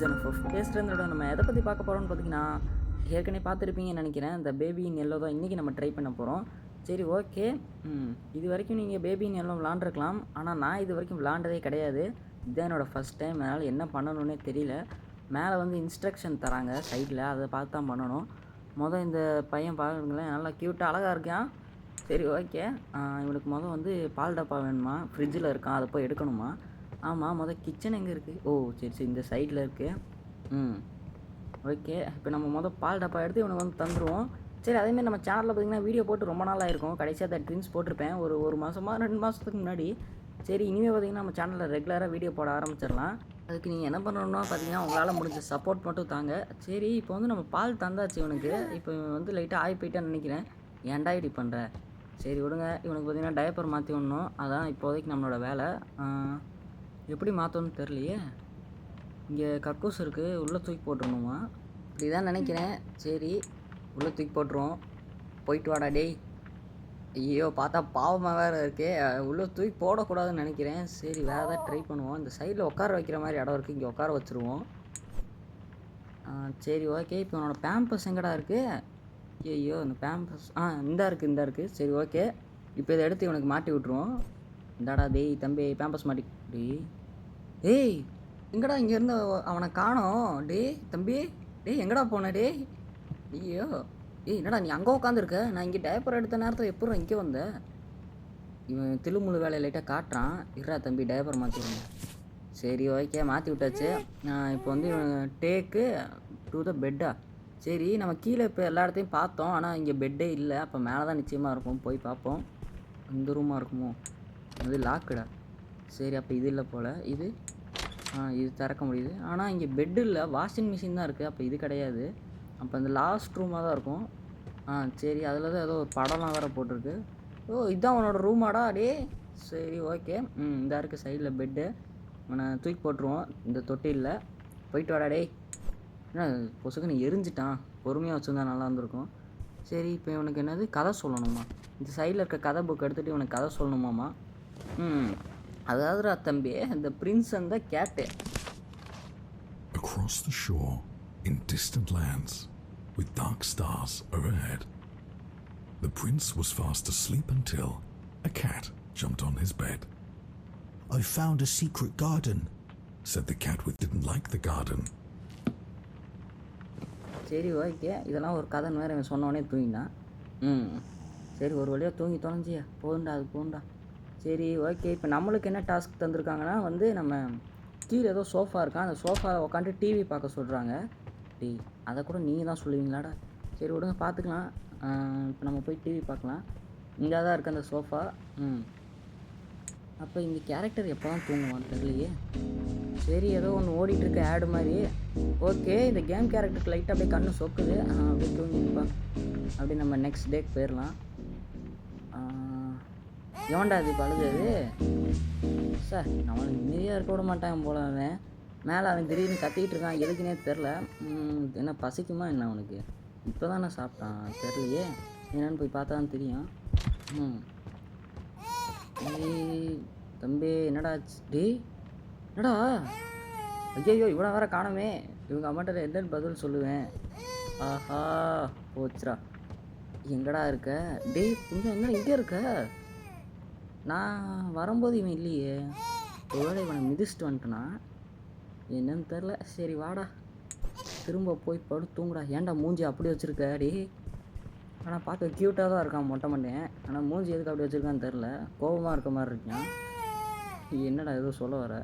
Channel பேஜன் பேசுகிறதோட நம்ம எதை பற்றி பார்க்க போகிறோம்னு பார்த்தீங்கன்னா ஏற்கனவே பார்த்துருப்பீங்கன்னு நினைக்கிறேன். இந்த பேபியின் எல்லோ தான் இன்றைக்கி நம்ம ட்ரை பண்ண போகிறோம் சரி ஓகே இது வரைக்கும் நீங்கள் பேபியின் எல்லோ விளாண்டுருக்கலாம். ஆனால் நான் இது வரைக்கும் விளாண்டதே கிடையாது. இதுதான் என்னோடய ஃபஸ்ட் டைம் அதனால் என்ன பண்ணணுன்னே தெரியல. மேலே வந்து இன்ஸ்ட்ரக்ஷன் தராங்க சைடில் அதை பார்த்து தான் பண்ணணும். மொதல் இந்த பையன் பாருங்களேன் நல்லா க்யூட்டாக அழகாக இருக்கான். சரி ஓகே இவனுக்கு மொதல் வந்து பால் டப்பா வேணுமா? ஃப்ரிட்ஜில் இருக்கான். அதை போய் எடுக்கணுமா? ஆமாம் மொதல் கிச்சன் எங்கே இருக்குது ஓ சரி சரி இந்த சைடில் இருக்குது ம். ஓகே இப்போ நம்ம மொதல் பால் டப்பா எடுத்து இவனுக்கு வந்து தந்துடுவோம் சரி அதேமாதிரி நம்ம சேனலில் பார்த்தீங்கன்னா வீடியோ போட்டு ரொம்ப நாள் ஆயிருக்கும். கடைசியாக அந்த ட்ரிங்க்ஸ் போட்டிருப்பேன். ஒரு ஒரு மாதமா ரெண்டு மாதத்துக்கு முன்னாடி. சரி இனிமேல் பார்த்தீங்கன்னா நம்ம சேனலில் ரெகுலராக வீடியோ போட ஆரம்பிச்சிடலாம். அதுக்கு நீங்கள் என்ன பண்ணணும்னா பார்த்தீங்கன்னா உங்களால் முடிஞ்ச சப்போர்ட் மட்டும் தாங்க. சரி இப்போ வந்து நம்ம பால் தந்தாச்சு இவனுக்கு. இப்போ இவன் வந்து லைட்டாக ஆகி போயிட்டான்னு நினைக்கிறேன். ஏன்டா இப்படி பண்ணுற சரி விடுங்க. இவனுக்கு பார்த்தீங்கன்னா டயப்பர் மாற்றி விடணும். அதான் இப்போதைக்கு நம்மளோட வேலை. எப்படி மாற்றணும்னு தெரியலையே. இங்கே கக்கூஸ் இருக்குது உள்ளே தூக்கி போட்டுருணுமா இப்படி தான் நினைக்கிறேன். சரி உள்ளே தூக்கி போட்டுருவோம். போயிட்டு வாடா டேய். ஐயோ பார்த்தா பாவமாக வேறு இருக்கே. உள்ளே தூக்கி போடக்கூடாதுன்னு நினைக்கிறேன். சரி வேறு ஏதாவது ட்ரை பண்ணுவோம். இந்த சைடில் உட்கார வைக்கிற மாதிரி இடம் இருக்குது இங்கே உட்கார வச்சுருவோம். சரி ஓகே இப்போ உன்னோட பேம்பஸ் எங்கடா இருக்குது ஐயோ இந்த பேம்பஸ் ஆ இந்தா இருக்குது இந்தா இருக்குது சரி ஓகே இப்போ இதை எடுத்து இவனுக்கு மாட்டி விட்ருவோம் இந்தாடா டேய் தம்பி பேம்பஸ் மாட்டி. டேய் ஏய் எங்கடா இங்கேருந்து அவனை காணோம்? டேய் தம்பி டேய் எங்கடா போன டே ஐயோ ஏய் என்னடா நீ அங்கே உட்காந்துருக்க நான் இங்கே டயப்பர் எடுத்த நேரத்தில் எப்போ இங்கே வந்த? இவன் திருமுழு வேலையை லைட்டாக காட்டுறான். இருடா தம்பி டயப்பர் மாற்றிடுங்க சரி ஓகே மாற்றி விட்டாச்சு. நான் இப்போ வந்து இவன் டேக்கு டு த பெட்டா சரி நம்ம கீழே இப்போ எல்லா இடத்தையும் பார்த்தோம். ஆனால் இங்கே பெட்டே இல்லை. அப்போ மேலே தான் நிச்சயமாக இருக்கும். போய் பார்ப்போம். இந்த ரூமாக இருக்குமோ? அது லாக்குடா சரி அப்போ இது இல்லை போல். இது ஆ இது திறக்க முடியுது. ஆனால் இங்கே பெட்டு இல்லை. வாஷிங் மிஷின் தான் இருக்குது அப்போ இது கிடையாது. அப்போ இந்த லாஸ்ட் ரூமாக தான் இருக்கும். ஆ சரி அதில் தான் ஏதோ ஒரு படம்லாம் வேறு போட்டிருக்கு. ஓ இதுதான் உன்னோட ரூமாடா டே சரி ஓகே ம் இதாக இருக்குது சைடில் பெட்டு உன்னை தூக்கி போட்டுருவோம். இந்த தொட்டியில் போயிட்டு வாடா என்ன என்ன பொசுக்குன்னு எரிஞ்சிட்டான். பொறுமையாக வச்சுருந்தா நல்லா இருந்திருக்கும். சரி இப்போ இவனுக்கு என்னது? கதை சொல்லணுமா? இந்த சைடில் இருக்க கதை புக் எடுத்துகிட்டு இவனுக்கு கதை சொல்லணுமாம்மா? ம் அதாவதுடா தம்பி இந்த பிரின்ஸ் அந்த கேட்டு Across the shore, in distant lands, with dark stars overhead, the prince was fast asleep until a cat jumped on his bed. I found a secret garden. Said the cat with didn't like the garden. சரி okay இதெல்லாம் ஒரு கதைன்னு வேறு இவன் சொன்னோடனே தூங்கினான் ம் சரி ஒரு வழியாக தூங்கி தொலைஞ்சியா போகுண்டா அது போகுண்டா சரி ஓகே இப்போ நம்மளுக்கு என்ன டாஸ்க் தந்திருக்காங்கன்னா வந்து நம்ம கீழே ஏதோ சோஃபா இருக்கான் அந்த சோஃபாவை உட்காந்து டிவி பார்க்க சொல்கிறாங்க டி அதை கூட நீங்கள் தான் சொல்லுவீங்களாடா? சரி விடுங்க பார்த்துக்கலாம் இப்போ நம்ம போய் டிவி பார்க்கலாம். இங்கே தான் இருக்குது அந்த சோஃபா ம். அப்போ இந்த கேரக்டர் எப்போ தான் தூங்குவான் தெரியலையே? சரி ஏதோ ஒன்று ஓடிட்டுருக்கு ஆடு மாதிரி. ஓகே இந்த கேம் கேரக்டருக்கு லைட்டாக அப்படியே கண்ணு சொக்குது. அப்படியே தூங்கிப்பா அப்படியே நம்ம நெக்ஸ்ட் டேக்கு போயிடலாம் எவன்டா இது பழுது? சார் நம்மளை நிம்மதியாக இருக்க விட மாட்டான் போல அவன். மேலே அவன் திடீர்னு கத்திக்கிட்டு இருக்கான். எதுக்குனே தெரில என்ன பசிக்குமா என்ன அவனுக்கு? இப்போ தானே சாப்பிட்டான். தெரிலையே என்னன்னு போய் பார்த்தா தான் தெரியும். ம். தம்பி என்னடா ஆச்சு? டேய் என்னடா? ஐயோ இவ்வளோ வேற காணமே. இவங்க அம்மாட்ட என்னன்னு பதில் சொல்லுவேன். ஆஹா போச்சுரா எங்கடா இருக்க? டேய் இங்கே என்ன இங்கே இருக்க? நான் வரும்போது இவன் இல்லையே. ஒருவேளை இவனை மிதிச்சிட்டு வந்துட்டனா? என்னன்னு தெரில சரி வாடா. திரும்ப போய் படு தூங்குடா. ஏன்டா மூஞ்சி அப்படி வச்சுருக்க? அடி ஆனால் பார்க்க க்யூட்டாக தான் இருக்கான் மொட்டை மண்டேன் ஆனால் மூஞ்சி எதுக்கு அப்படி வச்சுருக்கான்னு தெரில கோபமாக இருக்க மாதிரி இருக்கான். என்னடா ஏதோ சொல்ல வர?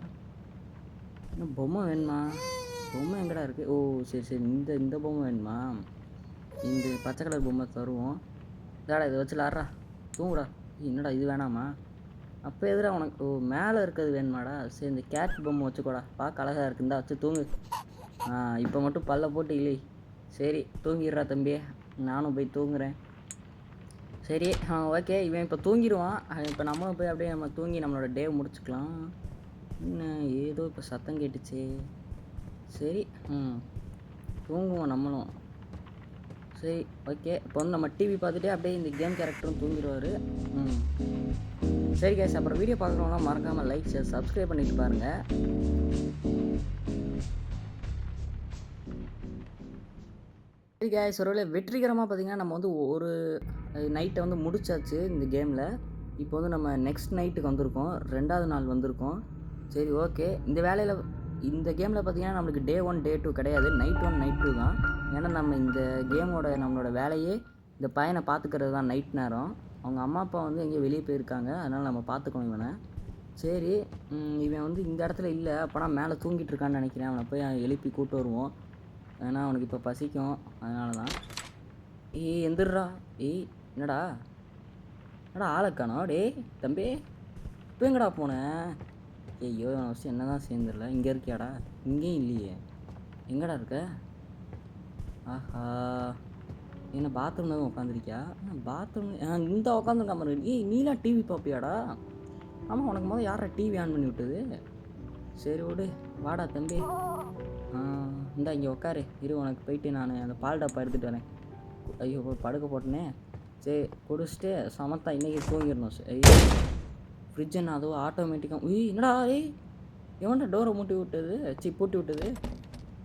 இன்னும் பொம்மை வேணுமா? பொம்மை எங்கடா இருக்குது ஓ சரி சரி. இந்த இந்த பொம்மை வேணுமா? இந்த பச்சை கலர் பொம்மை தருவோம். இதாடா இதை வச்சு லாடுறா தூங்குடா. என்னடா இது வேணாமா? அப்போ எதிர உனக்கு மேலே இருக்கிறது வேணுமாடா? சரி இந்த கேட் பொம்மை வச்சுக்கோடா. பார்க்க அழகாக இருக்குந்தா வச்சு தூங்கு. ஆ இப்போ மட்டும் பல்ல போட்டு இல்லை சரி தூங்கிடுறா தம்பி. நானும் போய் தூங்குறேன். சரி ஆ ஓகே. இவன் இப்போ தூங்கிடுவான். இப்போ நம்மளும் போய் அப்படியே நம்ம தூங்கி நம்மளோட டே முடிச்சுக்கலாம். என்ன ஏதோ இப்போ சத்தம் கேட்டுச்சே. சரி ம் தூங்குவோம் நம்மளும். சரி ஓகே இப்போ வந்து நம்ம டிவி பார்த்துட்டே அப்படியே இந்த கேம் கேரக்டரும் தூங்கிடுவார். சரி கேஸ் அப்புறம் வீடியோ பார்க்குறவங்களாம் மறக்காமல் லைக் ஷேர் சப்ஸ்கிரைப் பண்ணிட்டு பாருங்கள் சரி கேஸ் ஒருவேளை வெற்றிகரமாக பார்த்திங்கன்னா நம்ம வந்து ஒரு நைட்டை வந்து முடிச்சாச்சு இந்த கேமில் இப்போ வந்து நம்ம நெக்ஸ்ட் நைட்டுக்கு வந்திருக்கோம். ரெண்டாவது நாள் வந்திருக்கோம். சரி ஓகே இந்த வேலையில் இந்த கேமில் பார்த்தீங்கன்னா நம்மளுக்கு டே ஒன் டே டூ கிடையாது. நைட் ஒன் நைட் டூ தான். ஏன்னா நம்ம இந்த கேமோட நம்மளோட வேலையே இந்த பையனை பார்த்துக்கிறது தான் நைட் நேரம். அவங்க அம்மா அப்பா வந்து எங்கேயோ வெளியே போயிருக்காங்க. அதனால் நம்ம பார்த்துக்கணும் இவனை. சரி இவன் வந்து இந்த இடத்துல இல்லை. அப்போனா மேலே தூங்கிட்டு இருக்கான்னு நினைக்கிறேன். அவனை போய் எழுப்பி கூட்டு வருவோம். ஏன்னா அவனுக்கு இப்போ பசிக்கும். அதனால தான் ஏய் எந்திரா ஏய் என்னடா? என்னடா ஆளை காணோம். டேய் தம்பி. இப்போ எங்கடா போனேன் ஐயோ இவன் வச்சு என்ன தான் சேர்ந்துடல. இங்கே இருக்கியாடா? இங்கேயும் இல்லையே. எங்கடா இருக்க? ஆஹா. என்ன பாத்ரூம்ல தான் உட்காந்துருக்கியா பாத்ரூம் இந்த உட்காந்துருக்க மாதிரி ஏய் நீலாம் டிவி பார்ப்பியாடா ஆமாம் உனக்கு முதல்ல யாரா டிவி ஆன் பண்ணி விட்டது? சரி விடு. வாடா தம்பி. இந்தா இங்கே உட்காரு இரு உனக்கு போயிட்டு நான் அந்த பால் டப்பா எடுத்துகிட்டு வரேன். ஐயோ படுக்க போட்டனே. சரி குடிச்சிட்டு சமத்தா இன்றைக்கி தூங்கிடணும். சரி. ஃப்ரிட்ஜ் என்ன அதுவும் ஆட்டோமேட்டிக்காக உய் என்னடா ஏய் எவன்டா டோரை மூட்டி விட்டது? சி பூட்டி விட்டது.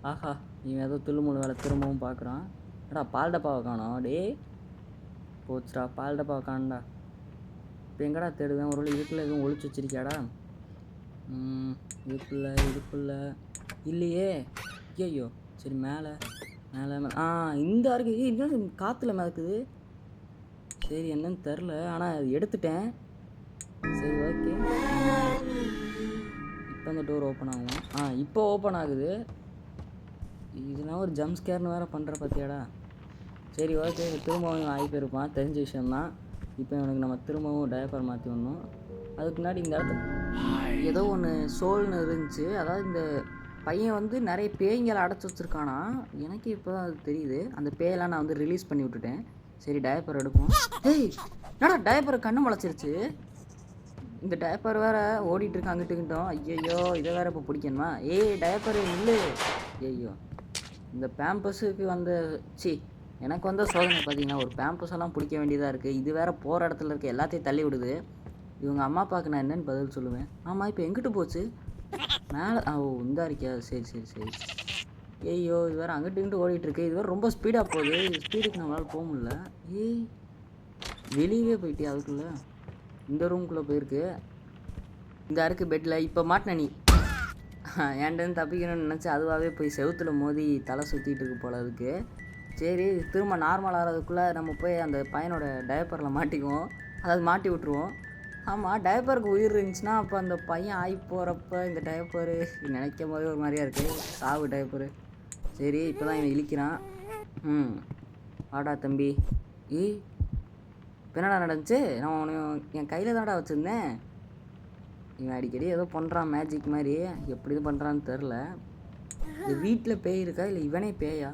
ஆஹா இவன் ஏதோ துள்ளுமுழு வேலை திரும்பவும் பார்க்குறான். என்னடா பால் டப்பாவை காணோம்? டேய் போச்சுடா பால் டப்பாவை காணடா இப்போ எங்கடா தேடுவேன்? ஒரு வேளை இதுக்குள்ளே எதுவும் ஒழிச்சு வச்சிருக்கியாடா? ம், இதுக்குள்ள இதுக்குள்ள. இல்லையே. ஐயோ சரி மேலே மேலே மேலே. ஆ இந்த இருக்குது என்ன காற்றுல மிதக்குது? சரி என்னன்னு தெரில ஆனால் அது எடுத்துட்டேன். சரி ஓகே இப்போ அந்த டோர் ஓப்பன் ஆகும்? ஆ இப்போ ஓப்பன் ஆகுது. இதுனா ஒரு ஜம்ப் ஸ்கேர்னு வேறு பண்ணுற பார்த்தியாடா சரி ஓகே திரும்பவும் ஆகி போயிருப்பான் தெரிஞ்ச விஷயம்தான். இப்போ இவனுக்கு நம்ம திரும்பவும் டயப்பர் மாற்றி வந்தோம் அதுக்கு முன்னாடி இந்த இடத்துல ஏதோ ஒன்று சோல்னு இருந்துச்சு. அதாவது இந்த பையன் வந்து நிறைய பேய்களை அடைச்சி வச்சுருக்கானா? எனக்கு இப்போ தான் அது தெரியுது. அந்த பேயெல்லாம் நான் வந்து ரிலீஸ் பண்ணி விட்டுட்டேன். சரி டயப்பர் எடுப்போம். ஏய் என்னடா டயப்பரை கண்ணு முளைச்சிருச்சு? இந்த டயப்பர் வேற ஓடிட்டு இருக்கு அங்கிட்டு இங்கிட்டும் ஐயையோ இதை வேற இப்போ பிடிக்கணுமா? ஏய் டயப்பர் இல்லை ஐயோ இந்த பேம்பஸுக்கு வந்த சி எனக்கு வந்த சோதனை பார்த்தீங்கன்னா ஒரு பேம்பஸ் எல்லாம் பிடிக்க வேண்டியதாக இருக்குது இது வேற போகிற இடத்துல இருக்க. எல்லாத்தையும் தள்ளி விடுது. இவங்க அம்மா அப்பாவுக்கு நான் என்னென்னு பதில் சொல்லுவேன். ஆமாம் இப்போ எங்கிட்டு போச்சு? மேலே ஓ இந்த இருக்கியா? சரி சரி சரி. ஐயோ இது வேறு அங்கிட்டு இங்கிட்டு ஓடிட்டுருக்கு. இது வேறு ரொம்ப ஸ்பீடாக போகுது. ஸ்பீடுக்கு நம்மளால் போக முடியல. ஏய் வெளியவே போயிட்டே அதுக்குள்ளே? இந்த ரூம்குள்ளே போயிருக்கு. இந்த அறுக்கு பெட்டில் இப்போ மாட்டின நீ. ஏன்டன்னு தப்பிக்கணும்னு நினச்சி அதுவாகவே போய் செவுத்தில் மோதி தலை சுற்றிட்டு இருக்கு போல அதுக்கு சரி திரும்ப நார்மல் ஆகிறதுக்குள்ளே நம்ம போய் அந்த பையனோட டயப்பரில் மாட்டிக்குவோம். அதாவது மாட்டி விட்ருவோம் ஆமாம் டயப்பருக்கு உயிர் இருந்துச்சுன்னா அப்போ அந்த பையன் ஆகி போகிறப்ப இந்த டயப்பரு நினைக்கும் போதே ஒரு மாதிரியா இருக்குது சாவு டயப்பரு சரி இப்போ தான் இவன் இழிக்கிறான். ம். வாடா தம்பி. ஏய் இப்போ என்னடா நடந்துச்சு? நான் உன்னை என் கையில் தான்டா வச்சுருந்தேன். இவன் அடிக்கடி ஏதோ பண்ணுறான் மேஜிக் மாதிரி. எப்படி இது பண்ணுறான்னு தெரில இது வீட்டில் பேய் இருக்கா? இல்லை இவனே பேயா?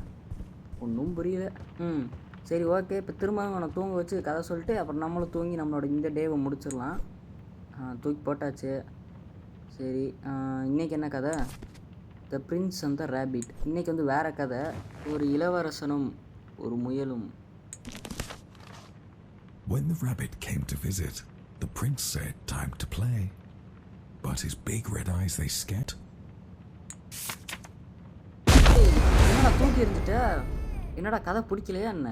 ஒன்றும் புரியல. ம். சரி ஓகே இப்போ திரும்ப அவனை தூங்க வச்சு கதை சொல்லிட்டு அப்புறம் நம்மளும் தூங்கி நம்மளோட இந்த டேவை முடிச்சிடலாம். தூக்கி போட்டாச்சு. சரி இன்றைக்கி என்ன கதை? The prince and the rabbit இன்றைக்கி வந்து வேறு கதை. ஒரு இளவரசனும் ஒரு முயலும். When the rabbit came to visit, the prince said, Time to play. But his big red eyes, they scared. என்னடா தூக்கி எறிஞ்சிட்ட என்னடா கதை பிடிக்கலையா என்ன?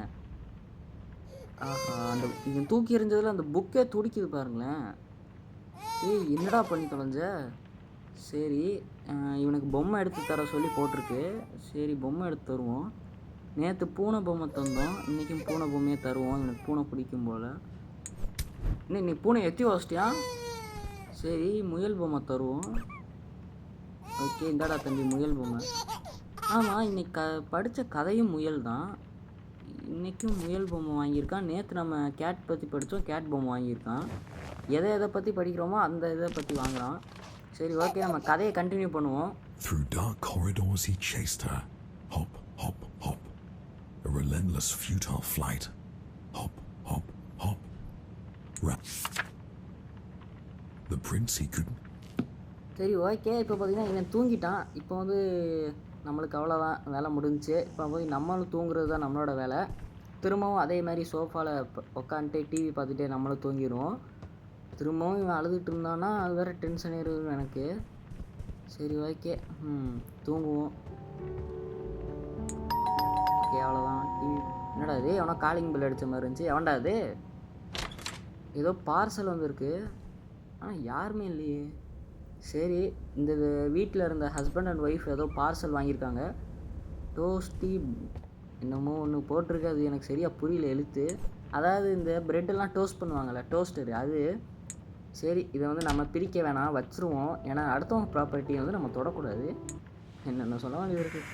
ஆஹா அந்த இவன் தூக்கி எறிஞ்சதில் அந்த புக்கே துடிக்குது பாருங்களேன். ஏய் என்னடா பண்ணி தொலைஞ்ச? சரி இவனுக்கு பொம்மை எடுத்து தர சொல்லி போட்டிருக்கு. சரி பொம்மை எடுத்து தருவோம். நேற்று பூனை பொம்மை தந்தோம். இன்றைக்கும் பூனை பொம்மையே தருவோம். எனக்கு பூனை பிடிக்கும் போல். இன்னும் நீ பூனை எத்தி வச்சிட்டியா சரி முயல் பொம்மை தருவோம். ஓகே இந்தாடா தம்பி முயல் பொம்மை. ஆமாம் இன்றைக்கி க படித்த கதையும் முயல் தான். இன்றைக்கும் முயல் பொம்மை வாங்கியிருக்கான். நேற்று நம்ம கேட் பற்றி படித்தோம் கேட் பொம்மை வாங்கியிருக்கான். எதை எதை பற்றி படிக்கிறோமோ அந்த இதை பற்றி வாங்குறான். சரி ஓகே நம்ம கதையை கண்டினியூ பண்ணுவோம். Through dark corridors, he chased her. hope relentless, futile flight. Hop, hop, hop. Ra- the prince, he couldn't. சரி ஓகே இப்போ பார்த்தீங்கன்னா இவன் தூங்கிட்டான். இப்போ வந்து நம்மளுக்கு அவ்வளோதான் வேலை முடிஞ்சிச்சு. இப்போ போய் நம்மளும் தூங்குறது தான் நம்மளோட வேலை. திரும்பவும் அதே மாதிரி சோஃபாவில் உட்காந்துட்டு டிவி பார்த்துட்டே நம்மளும் தூங்கிடுவோம் திரும்பவும் இவன் அழுதுட்டு இருந்தான்னா அது வேறு டென்ஷன் ஏறும் எனக்கு. சரி ஓகே ம் தூங்குவோம். ஓகே அவ்வளோதான் டிவி என்னடா இது? எவனோ காலிங் பில் அடித்த மாதிரி இருந்துச்சு. எவன்டா அது ஏதோ பார்சல் வந்திருக்கு. ஆனால் யாருமே இல்லையே. சரி இந்த வீட்டில் இருந்த ஹஸ்பண்ட் அண்ட் ஒய்ஃப் ஏதோ பார்சல் வாங்கியிருக்காங்க. டோஸ்டி என்னமோ ஒன்று போட்டிருக்கு. அது எனக்கு சரியாக புரியல எழுத்து. அதாவது இந்த ப்ரெட்டெல்லாம் டோஸ்ட் பண்ணுவாங்கள்ல டோஸ்டரு அது சரி இதை வந்து நம்ம பிரிக்க வேணாம் வச்சுருவோம். ஏன்னா அடுத்தவங்க ப்ராப்பர்ட்டியை வந்து நம்ம தொடக்கூடாது. என்னென்ன சொல்ல வேண்டியது இருக்குது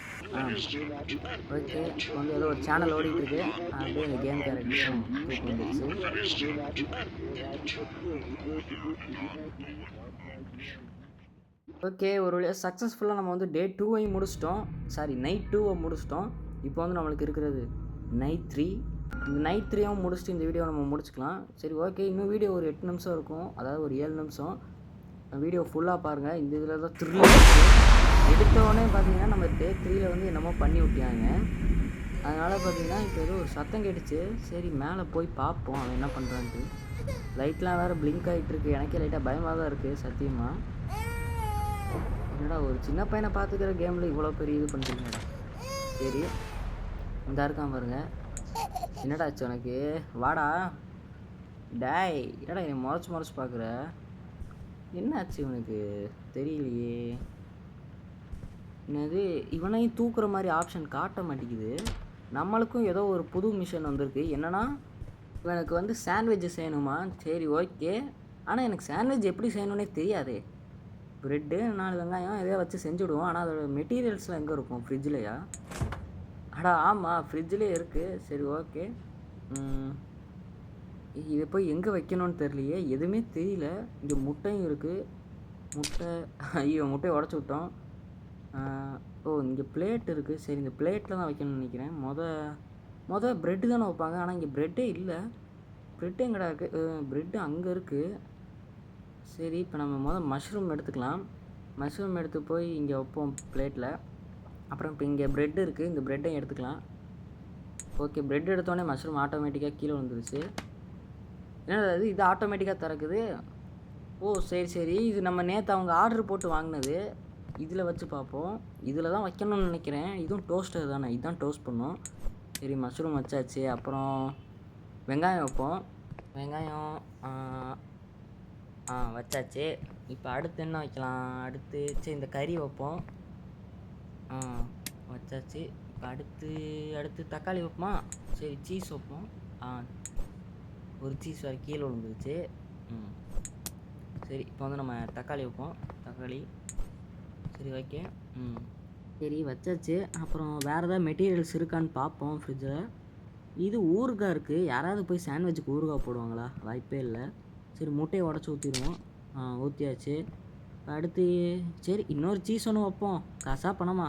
ஓகே இப்போ வந்து ஏதோ ஒரு சேனல் ஓடிட்டுருக்கு. அப்படியே இந்த கேம் கேரக்டர் ஓகே ஒரு வழியாக சக்ஸஸ்ஃபுல்லாக நம்ம வந்து டே டூவையும் முடிச்சிட்டோம். சாரி நைட் டூவை முடிச்சிட்டோம். இப்போ வந்து நம்மளுக்கு இருக்கிறது நைட் த்ரீ இந்த நைட் த்ரீயாகவும் முடிச்சுட்டு இந்த வீடியோ நம்ம முடிச்சுக்கலாம். சரி ஓகே இன்னும் வீடியோ ஒரு எட்டு நிமிஷம் இருக்கும். அதாவது ஒரு ஏழு நிமிஷம். வீடியோ ஃபுல்லாக பாருங்கள் இந்த இதில் தான் த்ரீ எடுத்தோடனே பார்த்தீங்கன்னா நம்ம டே த்ரீல வந்து என்னமோ பண்ணி விட்டியாங்க அதனால் பார்த்தீங்கன்னா இப்போ ஏதோ ஒரு சத்தம் கேட்டுச்சு. சரி மேலே போய் பார்ப்போம் அவன் என்ன பண்ணுறான்ட்டு லைட்லாம் வேறு பிளிங்க் ஆகிட்டு இருக்கு. எனக்கே லைட்டாக பயமாக தான் இருக்குது சத்தியமாக என்னடா ஒரு சின்ன பையனை பார்த்துக்கிற கேமில் இவ்வளோ பெரிய இது பண்ணுறீங்கடா சரி. இந்த இருக்கான் பாருங்க. என்னடா ஆச்சு உனக்கு? வாடா. டேய் என்னடா என்னை முறைச்சி முறைச்சி பார்க்குற என்னாச்சு இவனுக்கு தெரியலையே. என்னது? இவனையும் தூக்குற மாதிரி ஆப்ஷன் காட்ட மாட்டேங்குது. நம்மளுக்கும் ஏதோ ஒரு புது மிஷன் வந்திருக்கு. என்னென்னா இவனுக்கு வந்து சாண்ட்விட்ச் செய்யணுமா? சரி ஓகே ஆனால் எனக்கு சாண்ட்விச் எப்படி செய்யணுன்னே தெரியாதே. ப்ரெட்டு நாலு வெங்காயம் எதையோ வச்சு செஞ்சுடுவோம். ஆனால் அதோட மெட்டீரியல்ஸ்லாம் எங்கே இருக்கும்? ஃப்ரிட்ஜ்லையா அடா ஆமாம் ஃப்ரிட்ஜ்லேயே இருக்குது சரி ஓகே இதை போய் எங்கே வைக்கணும்னு தெரியலையே எதுவுமே தெரியல. இங்கே முட்டையும் இருக்குது முட்டை ஐயோ முட்டையை உடச்சி விட்டோம். ஓ இங்கே பிளேட் இருக்குது சரி இந்த பிளேட்டில் தான் வைக்கணும்னு நினைக்கிறேன். மொத மொதல் ப்ரெட்டு தானே வைப்பாங்க. ஆனால் இங்கே ப்ரெட்டே இல்லை. ப்ரெட்டு எங்கடா இருக்குது ப்ரெட்டு அங்கே இருக்குது சரி இப்போ நம்ம மொதல் மஷ்ரூம் எடுத்துக்கலாம். மஷ்ரூம் எடுத்து போய் இங்கே வைப்போம் பிளேட்டில் அப்புறம் இப்போ இங்கே ப்ரெட் இருக்குது இந்த ப்ரெட்டையும் எடுத்துக்கலாம். ஓகே ப்ரெட் எடுத்தோடனே மஷ்ரூம் ஆட்டோமேட்டிக்காக கீழே வந்துருச்சு என்னது இது ஆட்டோமேட்டிக்காக திறக்குது? ஓ சரி சரி. இது நம்ம நேற்று அவங்க ஆர்டர் போட்டு வாங்கினது. இதில் வச்சு பார்ப்போம். இதில் தான் வைக்கணும்னு நினைக்கிறேன். இதுவும் டோஸ்டர் தானே. இதுதான் டோஸ்ட் பண்ணோம். சரி மஷ்ரூம் வச்சாச்சு. அப்புறம் வெங்காயம் வைப்போம். வெங்காயம் ஆ, ஆ வச்சாச்சு. இப்போ அடுத்து என்ன வைக்கலாம்? அடுத்து சரி இந்த கறி வைப்போம். ஆ வச்சாச்சு. இப்போ அடுத்து அடுத்து தக்காளி வைப்போமா? சரி சீஸ் வைப்போம். ஆ ஒரு சீஸ் வரை கீழே விழுந்துருச்சு. ம். சரி இப்போ வந்து நம்ம தக்காளி வைப்போம். தக்காளி. சரி ஓகே. ம். சரி வச்சாச்சு. அப்புறம் வேறு ஏதாவது மெட்டீரியல்ஸ் இருக்கான்னு பார்ப்போம் ஃப்ரிட்ஜில் இது ஊறுகாய் இருக்குது யாராவது போய் சாண்ட்விச்சுக்கு ஊறுகாய் போடுவாங்களா? வாய்ப்பே இல்லை. சரி முட்டையை உடச்சி ஊற்றிடுவோம் ஆ ஊற்றியாச்சு அடுத்து சரி இன்னொரு சீஸ் ஒன்று வைப்போம். காசா பணமா?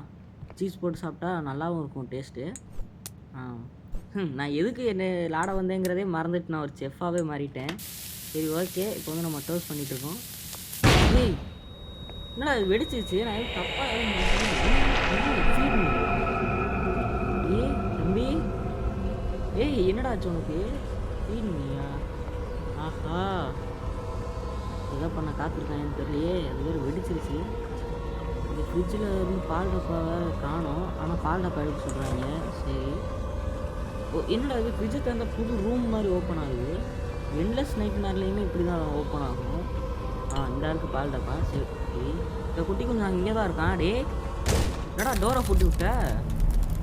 சீஸ் போட்டு சாப்பிட்டா நல்லாவும் இருக்கும் டேஸ்ட்டு ஆ. நான் எதுக்கு என்ன லாட வந்தேங்கிறதே மறந்துட்டு நான் ஒரு செஃப்பாகவே மாறிட்டேன். சரி ஓகே இப்போ வந்து நம்ம டோஸ் பண்ணிகிட்ருக்கோம் இருக்கோம். ஏய் என்னடா வெடிச்சிருச்சு? நான் எதுவும் தப்பாக ஏய் தம்பி. ஏய் என்னடா ஆச்சு உனக்கு? ஃபீட் ஆஹா. எதை பண்ண காத்திருக்காங்கன்னு தெரியலையே அது வேறு வெடிச்சிருச்சு. இந்த ஃப்ரிட்ஜில் இருந்து பால் டப்பா வேறு காணோம். ஆனால் பால் டப்பா எடுக்க சொல்கிறாங்க சரி. என்னடா இது ஃப்ரிட்ஜை திறந்த புது ரூம் மாதிரி ஓப்பன் ஆகுது. என்லெஸ் நைட் நேரத்துலையுமே இப்படி தான் ஓப்பன் ஆகும். ஆ இந்த இருக்குது பால் டப்பா? சரி okay. இந்த குட்டி கொஞ்சம் இங்கே தான் இருக்கான். டே என்னடா டோரை பூட்டி விட்ட?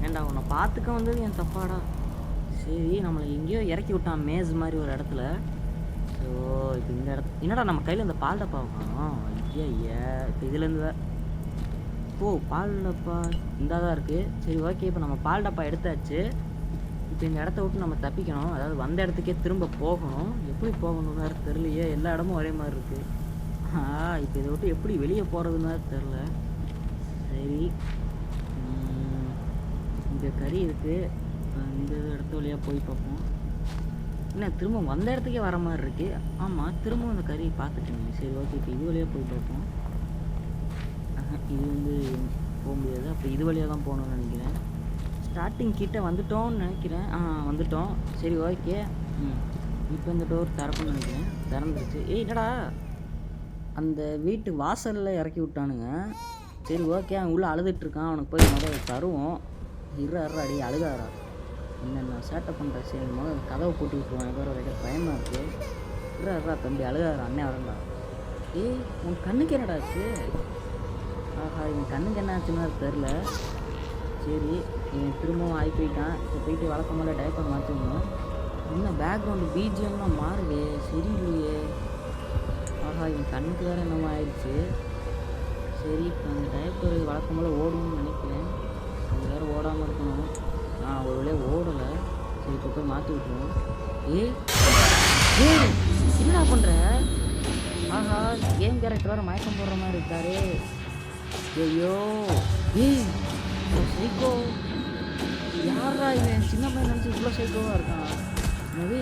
ஏன்டா உன்னை பார்த்துக்க வந்தது என் தப்பாடா? சரி நம்மளை எங்கேயோ இறக்கி விட்டான் மேஸ் மாதிரி ஒரு இடத்துல. ஸோ இப்போ இந்த இடத்து என்னடா நம்ம கையில் இந்த பால் டப்பா வைக்கணும் ஐயா ஐயா இப்போ இதுலேருந்து தான். ஓ பால் டப்பா. இந்த தான் இருக்குது சரி ஓகே இப்போ நம்ம பால் டப்பா எடுத்தாச்சு. இப்போ இந்த இடத்த விட்டு நம்ம தப்பிக்கணும். அதாவது வந்த இடத்துக்கே திரும்ப போகணும். எப்படி போகணும் வேறு தெரியலையே. எல்லா இடமும் ஒரே மாதிரி இருக்குது ஆ இப்போ இதை விட்டு எப்படி வெளியே போகிறதுன்னு தெரில சரி. இந்த கறி இருக்குது இந்த இடத்து வழியாக போய் பார்ப்போம். என்ன திரும்ப வந்த இடத்துக்கே வர மாதிரி இருக்கு. ஆமாம் திரும்ப அந்த கறியை பார்த்துட்டேங்க சரி ஓகே. இப்போ இது வழியாக போய் பார்ப்போம். இது வந்து போக முடியாது. அப்போ இது வழியாக தான் போகணும்னு நினைக்கிறேன். ஸ்டார்டிங் கிட்ட வந்துட்டோம்னு நினைக்கிறேன். ஆ வந்துட்டோம். சரி ஓகே ம். இப்போ இந்த டோர் திறப்புன்னு நினைக்கிறேன். திறந்துருச்சு. ஏய் என்னடா? அந்த வீட்டு வாசலில் இறக்கி விட்டானுங்க. சரி ஓகே அவன் உள்ளே அழுதுட்டுருக்கான். அவனுக்கு போய் முதல் தருவோம். இரு அடி அழுகாரா என்னென்ன சேட்டை பண்ணுற சரி முதல்ல கதவை பூட்டி விட்டுருவான் வேறு வரைக்கும் பயமாக இருக்குது இருடா தம்பி அழுகாரா அண்ணன் வரண்டா ஏய் உன் கண்ணுக்கு என்னடா ஆச்சு ஆஹா என் கண்ணுக்கு என்ன ஆச்சுன்னு தெரில சரி. திரும்பவும் ஆகி போயிட்டான். இப்போ போயிட்டு வழக்கமாக டைப்பர் மாற்றிக்கணும் என்ன பேக்ரவுண்டு பிஜிஎம்லாம் மாறுது சரியில்லையே. ஆஹா இவன் கண்ணுக்கு வேறு என்னமோ ஆயிடுச்சு. சரி இப்போ அந்த டைப்பர் வழக்கமாக ஓடும்னு நினைக்கிறேன். அது வேறு ஓடாமல் இருக்கணும். ஆ ஒரு வழியாக ஓடலை. சரி இப்போ போய் மாற்றி விட்டுருவோம். ஏய் ஏய் என்னடா பண்ணுற ஆஹா கேம் கேரக்டர் வேறு மயக்கம் போடுற மாதிரி இருக்காரு. ஐயோ ஏய் சீக்கோ. யாரா இவன் சின்ன பையன் நினச்சி இவ்வளோ சைக்கோவாக இருக்கான் என்னது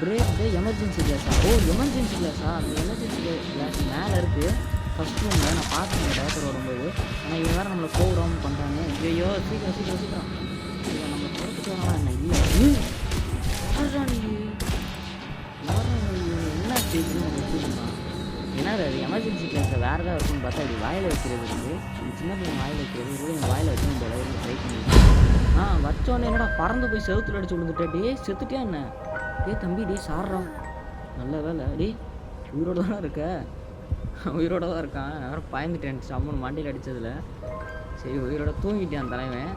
பிரேக் டே எமர்ஜென்சி கிளாஸா ஓ எமர்ஜென்சி கிளாஸா அந்த எமர்ஜென்சி கிளாஸ் மேலே இருக்குது ஃபஸ்ட் ரூமில் நான் பார்த்தேன் இந்த டேரக்டர் வரும்போது ஆனால் இவன் வேறு நம்மளை கோவிடாமல் பண்ணுறாங்க ஐயோ சீக்கிரம் சீக்கிரம் சீக்கிரம் இல்லை நம்ம புறத்துக்கு வரலாம் என்ன இல்லை ஏய், நீ யாரா என்ன செய்யணும் என்ன அது எமர்ஜென்சி கிளாஸ் வேறு பார்த்தா இப்படி வாயில் வைக்கிறது இருக்குது சின்ன பையன் வாயில் வைக்கிறது இது என் வாயில் வச்சு போல இருந்து ட்ரை பண்ணி ஆ வச்சோன்னே என்னடா பறந்து போய் செவுத்துல அடிச்சு விழுந்துட்டே. டே செத்துட்டியா என்ன? டேய் தம்பி டேய் சாடுறா நல்ல வேலை. டே உயிரோட தானே இருக்க. உயிரோட தான் இருக்கான். நான் வேறு பயந்துட்டேன். சம்மன் மண்டியில் அடித்ததில் சரி உயிரோட தூங்கிட்டேன் தலைவன்.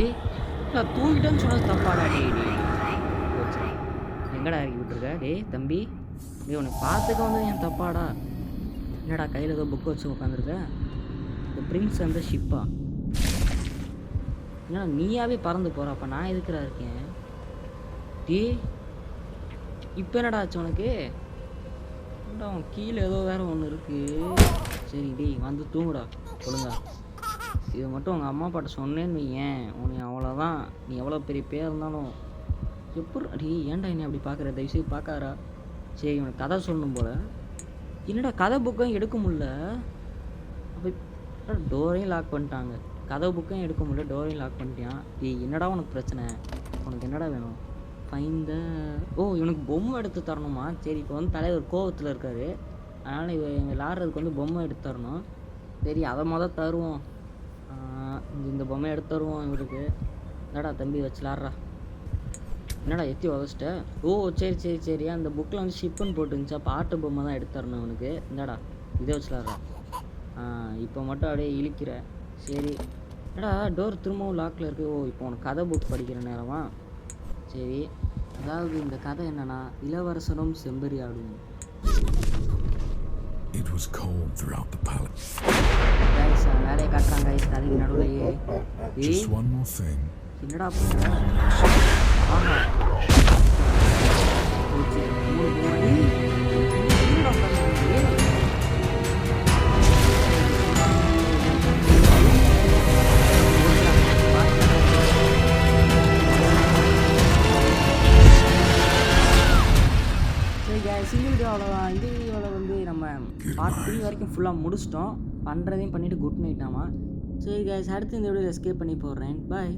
ஏய் நான் தூங்கிட்டேன்னு சொன்னது தப்பாடா டேய் டே எங்கடா இறக்கி விட்டுருக்க? டேய் தம்பி டே உன்னை பார்த்துக்க வந்தது என் தப்பாடா? என்னடா கையில் ஏதோ புக் வச்சு உட்காந்துருக்க இந்த பிரின்ஸ் அந்த ஷிப்பா. என்னடா நீயாவே பறந்து போற அப்போ நான் எதுக்குடா இருக்கேன்? டே இப்போ என்னடா ஆச்சு உனக்கு? உன் கீழே ஏதோ வேற ஒன்று இருக்குது சரி டேய் வந்து தூங்குடா சொல்லுங்க இது மட்டும் உங்கள் அம்மா அப்பாட்ட சொன்னேன்னு ஏன் உன்னை அவ்வளோதான் நீ எவ்வளோ பெரிய பேர் இருந்தாலும் எப்படி டேய் ஏன்டா என்னை அப்படி பார்க்குற தயவுசெய்து பார்க்காரா சரி உனக்கு கதை சொல்லணும் போல. என்னடா கதை புக்கும் எடுக்க முடில அப்போ டோரையும் லாக் பண்ணிட்டாங்க. கதை புக்கும் எடுக்க முடியல டோரையும் லாக் பண்ணிட்டான் ஏய் என்னடா உனக்கு பிரச்சனை? உனக்கு என்னடா வேணும்? ஃபைந்த ஓ இவனுக்கு பொம்மை எடுத்து தரணுமா? சரி இப்போ வந்து தலைவர் கோவத்தில் இருக்காரு. அதனால் இவ எங்கள் விளாட்றதுக்கு வந்து பொம்மை எடுத்து தரணும். சரி அதை மொதல் தருவோம். இந்த- இந்த பொம்மை எடுத்து தருவோம் இவருக்கு. என்னடா தம்பி வச்சு விளாட்றா என்னடா எத்தி உதச்சிட்ட? ஓ சரி சரி சரி. அந்த புக்கில் வந்து ஷிப்புன்னு போட்டுருந்துச்சு. அப்போ ஆட்டு பொம்மை தான் எடுத்து தரணும் அவனுக்கு. இந்தாடா இதை வச்சுலாடுறா இப்போ மட்டும் அப்படியே இழிக்கிற. சரி. என்னடா டோர் திரும்பவும் லாக்கில் இருக்கு. ஓ இப்போ உனக்கு கதை புக் படிக்கிற நேரமா? சரி. அதாவது இந்த கதை என்னன்னா இளவரசனும் செம்பரியாடும். It was cold throughout the palace. Guys வேலையை காட்டுறாங்க. கைஸ் கதைக்கு நடுவுலையே. Just one more thing. என்னடா ஆஹா போச்சு. மூணு பொம்மை. இந்த வீடியோவில் வந்து நம்ம பார்ட் த்ரீ வரைக்கும் ஃபுல்லாக முடிச்சிட்டோம் பண்ணுறதையும் பண்ணிவிட்டு குட் நைட் ஆமாம் சரி கேஸ் அடுத்து இந்த வீடியோவில் எஸ்கேப் பண்ணி போடுறேன் பாய்